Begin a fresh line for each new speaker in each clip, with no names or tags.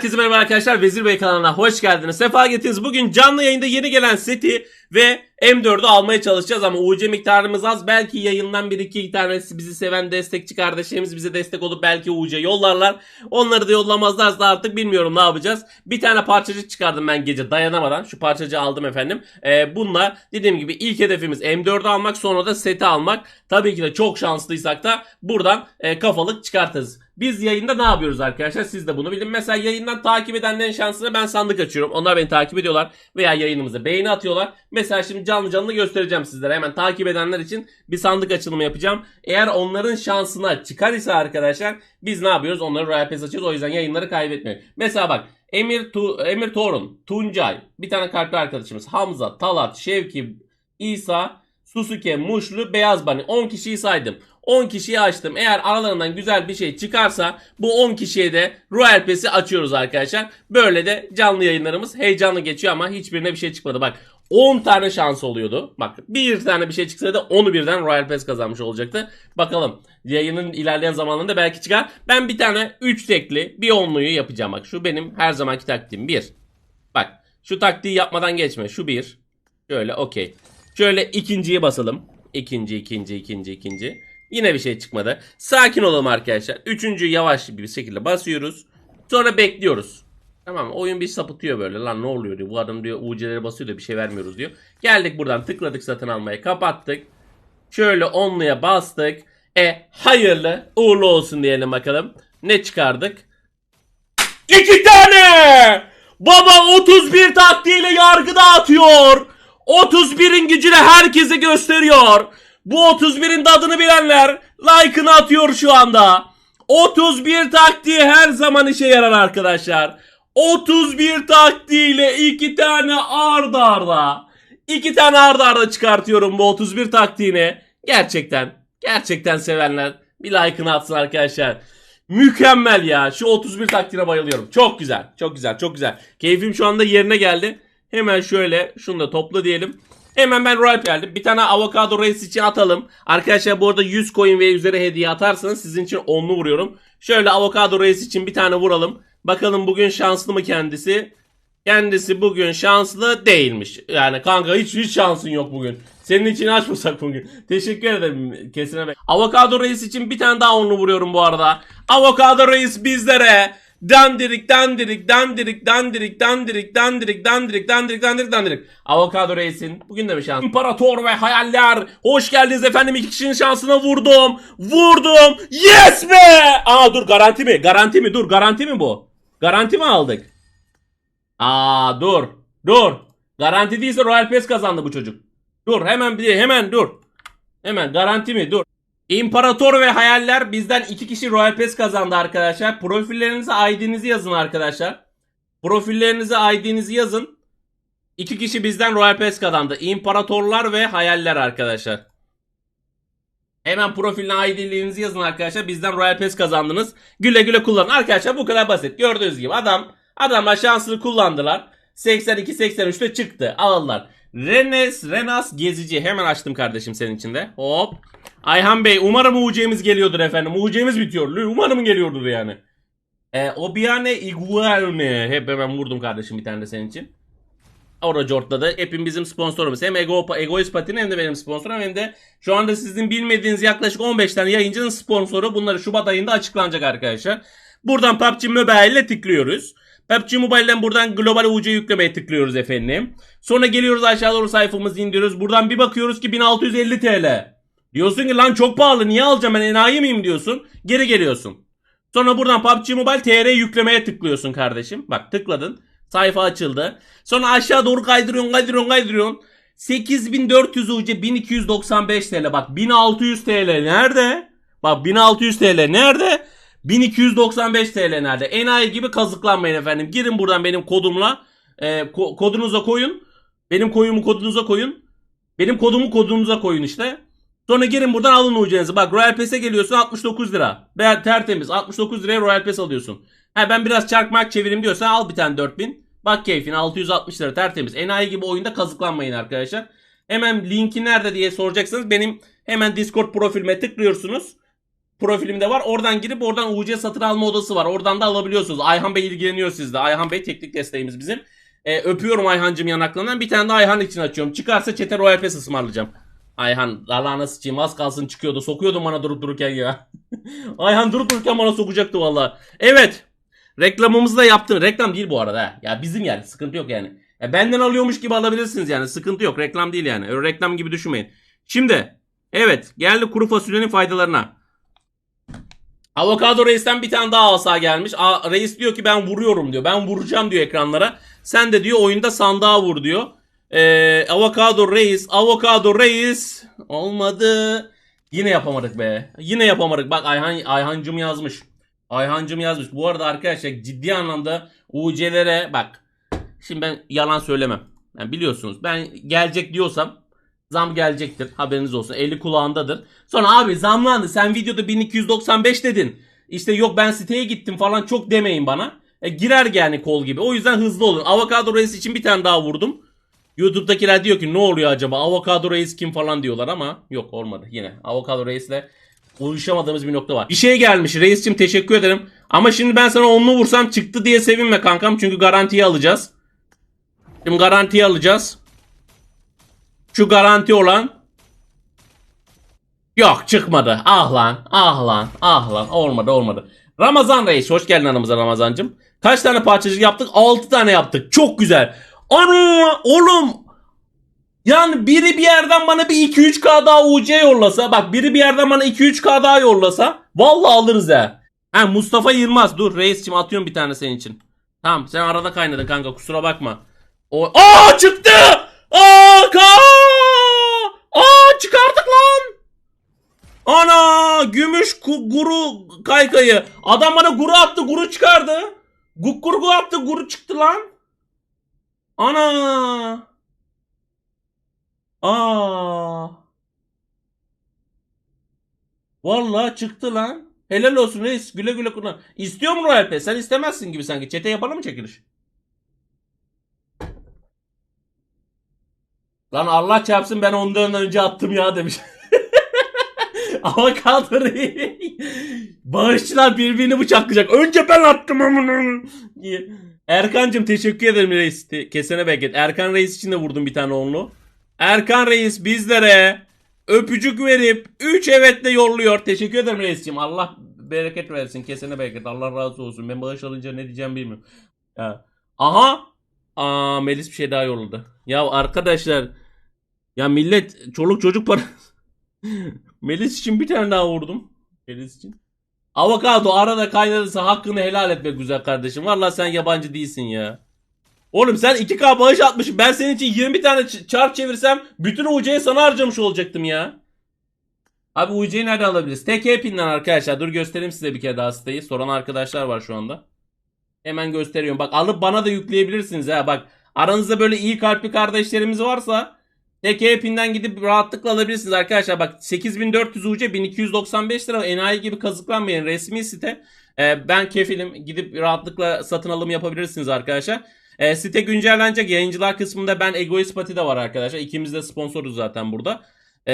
Herkese merhaba arkadaşlar. Vezir Bey kanalına hoş geldiniz. Sefa getirdiniz. Bugün canlı yayında yeni gelen seti ve M4'ü almaya çalışacağız ama UC miktarımız az. Belki yayından bir iki tanesi bizi seven destekçi kardeşlerimiz bize destek olup belki UC yollarlar. Onları da yollamazlarsa artık bilmiyorum ne yapacağız. Bir tane parçacık çıkardım ben gece dayanamadan. Şu parçacığı aldım efendim. Ee, bununla dediğim gibi ilk hedefimiz M4'ü almak sonra da seti almak. Tabii ki de çok şanslıysak da buradan e, kafalık çıkartırız. Biz yayında ne yapıyoruz arkadaşlar? Siz de bunu bilin. Mesela yayından takip edenlerin şansına ben sandık açıyorum. Onlar beni takip ediyorlar veya yayınımıza beğeni atıyorlar. Mesela şimdi canlı canlı göstereceğim sizlere. Hemen takip edenler için bir sandık açılımı yapacağım. Eğer onların şansına çıkar ise arkadaşlar biz ne yapıyoruz? Onları Royal Pass açıyoruz. O yüzden yayınları kaybetmeyin. Mesela bak Emir, tu, Emir Torun, Tuncay, bir tane kalpli arkadaşımız, Hamza, Talat, Şevki, İsa, Susuke, Muşlu, Beyaz Bani 10 kişiyi saydım. 10 kişiyi açtım. Eğer aralarından güzel bir şey çıkarsa bu 10 kişiye de Royal Pass'i açıyoruz arkadaşlar. Böyle de canlı yayınlarımız heyecanlı geçiyor ama hiçbirine bir şey çıkmadı. Bak 10 tane şans oluyordu. Bak bir tane bir şey çıksaydı onu birden Royal Pass kazanmış olacaktı. Bakalım yayının ilerleyen zamanlarında belki çıkar. Ben bir tane 3 tekli bir onluyu yapacağım. Bak şu benim her zamanki taktiğim. 1. Bak şu taktiği yapmadan geçme. Şu 1. Şöyle okey. Şöyle ikinciye basalım. İkinci, ikinci, ikinci, ikinci. Yine bir şey çıkmadı. Sakin olalım arkadaşlar. Üçüncüyü yavaş bir şekilde basıyoruz. Sonra bekliyoruz. Tamam? Oyun bir sapıtıyor böyle. Lan ne oluyor diyor. Bu adam diyor UC'lere basıyor da bir şey vermiyoruz diyor. Geldik buradan tıkladık satın almaya kapattık. Şöyle onluya bastık. E hayırlı uğurlu olsun diyelim bakalım. Ne çıkardık? İki tane! Baba 31 taktiğiyle yargı dağıtıyor. 31'in gücünü herkese gösteriyor. Bu 31'in tadını bilenler like'ını atıyor şu anda. 31 taktiği her zaman işe yarar arkadaşlar. 31 taktiğiyle iki tane ard arda. iki tane ard arda çıkartıyorum bu 31 taktiğini. Gerçekten, gerçekten sevenler bir like'ını atsın arkadaşlar. Mükemmel ya. Şu 31 taktiğine bayılıyorum. Çok güzel. Çok güzel. Çok güzel. Keyfim şu anda yerine geldi. Hemen şöyle şunu da topla diyelim. Hemen ben Royal geldim. Bir tane avokado race için atalım. Arkadaşlar bu arada 100 coin ve üzeri hediye atarsanız sizin için onlu vuruyorum. Şöyle avokado race için bir tane vuralım. Bakalım bugün şanslı mı kendisi? Kendisi bugün şanslı değilmiş. Yani kanka hiç hiç şansın yok bugün. Senin için açmasak bugün. Teşekkür ederim kesine. Avokado Reis için bir tane daha onlu vuruyorum bu arada. Avokado Reis bizlere dandirik dandirik dandirik dandirik dandirik dandirik dandirik dandirik dandirik dandirik. Avokado Reis'in bugün de bir şans. İmparator ve hayaller. Hoş geldiniz efendim. İki kişinin şansına vurdum. Vurdum. Yes be. Aa dur garanti mi? Garanti mi? Dur garanti mi bu? Garanti mi aldık? Aa dur. Dur. Garanti değilse Royal Pass kazandı bu çocuk. Dur hemen bir hemen dur. Hemen garanti mi? Dur. İmparator ve hayaller bizden iki kişi Royal Pass kazandı arkadaşlar. Profillerinize ID'nizi yazın arkadaşlar. Profillerinize ID'nizi yazın. İki kişi bizden Royal Pass kazandı. İmparatorlar ve hayaller arkadaşlar. Hemen profiline ID'lerinizi yazın arkadaşlar. Bizden Royal Pass kazandınız. Güle güle kullanın. Arkadaşlar bu kadar basit. Gördüğünüz gibi adam adamlar şansını kullandılar. 82-83'te çıktı. Aldılar. Renes, Renas Gezici. Hemen açtım kardeşim senin için de. Hop. Ayhan Bey umarım UC'miz geliyordur efendim. UC'miz bitiyor. Umarım geliyordur yani. E, Obiane Iguane. Hep hemen vurdum kardeşim bir tane de senin için. Orada cortladı. Hepim bizim sponsorumuz. Hem Ego, Egoist Patin hem de benim sponsorum hem de şu anda sizin bilmediğiniz yaklaşık 15 tane yayıncının sponsoru. Bunları Şubat ayında açıklanacak arkadaşlar. Buradan PUBG Mobile ile tıklıyoruz. PUBG Mobile'den buradan global UC yüklemeye tıklıyoruz efendim. Sonra geliyoruz aşağı doğru sayfamızı indiriyoruz. Buradan bir bakıyoruz ki 1650 TL. Diyorsun ki lan çok pahalı niye alacağım ben enayi miyim diyorsun. Geri geliyorsun. Sonra buradan PUBG Mobile TR yüklemeye tıklıyorsun kardeşim. Bak tıkladın. Sayfa açıldı. Sonra aşağı doğru kaydırıyorsun kaydırıyorsun kaydırıyorsun. 8400 UC 1295 TL. Bak 1600 TL nerede? Bak 1600 TL nerede? 1295 TL nerede? Enayi gibi kazıklanmayın efendim. Girin buradan benim kodumla. E, ko- kodunuza koyun. Benim koyumu kodunuza koyun. Benim kodumu kodunuza koyun işte. Sonra girin buradan alın UC'nizi. Bak Royal Pass'e geliyorsun 69 lira. Veya tertemiz 69 liraya Royal Pass alıyorsun. Ha ben biraz çarkmak çevireyim diyorsan al bir tane 4000. Bak keyfine 660 lira tertemiz. Enayi gibi oyunda kazıklanmayın arkadaşlar. Hemen linki nerede diye soracaksınız. Benim hemen Discord profilime tıklıyorsunuz. profilimde var. Oradan girip oradan UC satın alma odası var. Oradan da alabiliyorsunuz. Ayhan Bey ilgileniyor sizde. Ayhan Bey teknik desteğimiz bizim. Ee, öpüyorum Ayhancım yanaklarından. Bir tane de Ayhan için açıyorum. Çıkarsa çete Royal Pass ısmarlayacağım. Ayhan Allah'ına sıçayım az kalsın çıkıyordu. Sokuyordu bana durup dururken ya. Ayhan durup dururken bana sokacaktı valla. Evet. Reklamımızı da yaptım. Reklam değil bu arada. Ya bizim yani sıkıntı yok yani. Ya benden alıyormuş gibi alabilirsiniz yani. Sıkıntı yok. Reklam değil yani. Öyle reklam gibi düşünmeyin. Şimdi evet geldi kuru fasulyenin faydalarına. Avokado Reis'ten bir tane daha asa gelmiş. Aa, reis diyor ki ben vuruyorum diyor. Ben vuracağım diyor ekranlara. Sen de diyor oyunda sandığa vur diyor. Ee, Avokado Reis, Avokado Reis olmadı. Yine yapamadık be. Yine yapamadık. Bak Ayhan Ayhancım yazmış. Ayhancım yazmış. Bu arada arkadaşlar ciddi anlamda UC'lere bak. Şimdi ben yalan söylemem. Yani biliyorsunuz ben gelecek diyorsam zam gelecektir. Haberiniz olsun. Eli kulağındadır. Sonra abi zamlandı. Sen videoda 1295 dedin. İşte yok ben siteye gittim falan çok demeyin bana. E, girer yani kol gibi. O yüzden hızlı olun. Avokado Reis için bir tane daha vurdum. YouTube'dakiler diyor ki ne oluyor acaba? Avokado Reis kim falan diyorlar ama yok olmadı yine. Avokado Reis'le uyuşamadığımız bir nokta var. Bir şey gelmiş. Reis'cim teşekkür ederim. Ama şimdi ben sana onlu vursam çıktı diye sevinme kankam. Çünkü garantiye alacağız. Şimdi garantiye alacağız. Şu garanti olan Yok çıkmadı. Ah lan. Ah lan. Ah lan. Olmadı olmadı. Ramazan Reis. Hoş geldin aramıza Ramazancım. Kaç tane parçacık yaptık? 6 tane yaptık. Çok güzel. Ana oğlum. Yani biri bir yerden bana bir 2-3K daha UC yollasa. Bak biri bir yerden bana 2-3K daha yollasa. Vallahi alırız ha. Ha Mustafa Yılmaz. Dur reisçim atıyorum bir tane senin için. Tamam sen arada kaynadın kanka kusura bakma. O Aa çıktı! Aa ka! Aa çıkardık lan! Ana gümüş guru kaykayı. Adam bana guru attı guru çıkardı. Gukkurgu attı guru çıktı lan. Ana. Aa. Vallahi çıktı lan. Helal olsun reis. Güle güle kullan. İstiyor mu Royal Pass? Sen istemezsin gibi sanki. Çete yapalım mı çekiliş? Lan Allah çarpsın ben ondan önce attım ya demiş. Avokado Bağışçılar birbirini bıçaklayacak. Önce ben attım amına. Erkancım teşekkür ederim reis. Te- Kesene bereket. Erkan reis için de vurdum bir tane onlu. Erkan reis bizlere öpücük verip 3 evetle yolluyor. Teşekkür ederim reisciğim. Allah bereket versin. Kesene bereket. Allah razı olsun. Ben bağış alınca ne diyeceğim bilmiyorum. Ya. Aha. Aa Melis bir şey daha yolladı. Ya arkadaşlar ya millet çoluk çocuk para Melis için bir tane daha vurdum. Melis için. Avokado arada kaynadıysa hakkını helal et be güzel kardeşim. Vallahi sen yabancı değilsin ya. Oğlum sen 2K bağış atmışsın. Ben senin için 20 tane çarp çevirsem bütün UC'yi sana harcamış olacaktım ya. Abi UC'yi nereden alabiliriz? TK pinden arkadaşlar. Dur göstereyim size bir kere daha siteyi. Soran arkadaşlar var şu anda. Hemen gösteriyorum. Bak alıp bana da yükleyebilirsiniz ha. Bak aranızda böyle iyi kalpli kardeşlerimiz varsa Pinden gidip rahatlıkla alabilirsiniz arkadaşlar. Bak 8400 UC 1295 lira. Enayi gibi kazıklanmayın. Resmi site. Ee, ben kefilim. Gidip rahatlıkla satın alım yapabilirsiniz arkadaşlar. Ee, site güncellenecek. Yayıncılar kısmında ben Egoist Pati de var arkadaşlar. İkimiz de sponsoruz zaten burada. Ee,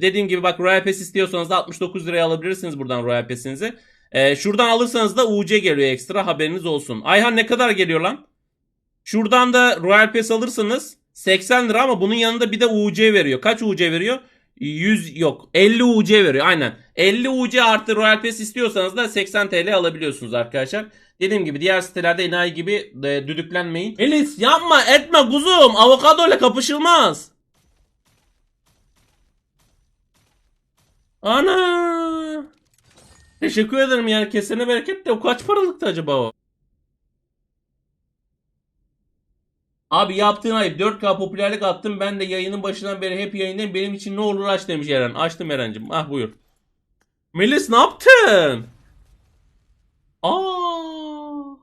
dediğim gibi bak Royal Pass istiyorsanız da 69 liraya alabilirsiniz buradan Royal Pass'inizi. Ee, şuradan alırsanız da UC geliyor ekstra haberiniz olsun. Ayhan ne kadar geliyor lan? Şuradan da Royal Pass alırsanız 80 lira ama bunun yanında bir de UC veriyor. Kaç UC veriyor? 100 yok 50 UC veriyor aynen. 50 UC artı Royal Pass istiyorsanız da 80 TL alabiliyorsunuz arkadaşlar. Dediğim gibi diğer sitelerde enayi gibi e, düdüklenmeyin. Elis yapma etme kuzum avokado ile kapışılmaz. Ana. Teşekkür ederim yani kesene bereket de o kaç paralıktı acaba o? Abi yaptığın ayıp 4K popülerlik attım ben de yayının başından beri hep yayındayım benim için ne olur aç demiş Eren. Açtım Eren'cim ah buyur. Melis ne yaptın? Aa.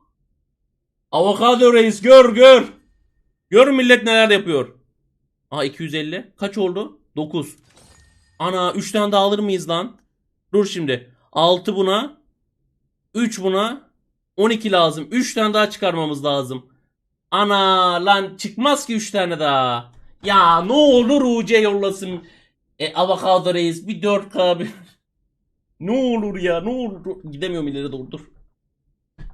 Avokado reis gör gör. Gör millet neler yapıyor. Aa 250. Kaç oldu? 9. Ana 3 tane daha alır mıyız lan? Dur şimdi. 6 buna. 3 buna. 12 lazım. 3 tane daha çıkarmamız lazım. Ana lan çıkmaz ki 3 tane daha. Ya ne olur UC yollasın. E avokado reis bir 4K bir. Ne olur ya ne olur. Gidemiyorum ileri doğru dur.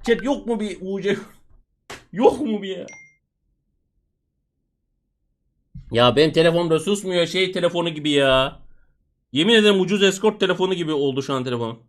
Chat yok mu bir UC? Yok mu bir ya? Ya benim telefonum da susmuyor şey telefonu gibi ya. Yemin ederim ucuz eskort telefonu gibi oldu şu an telefon.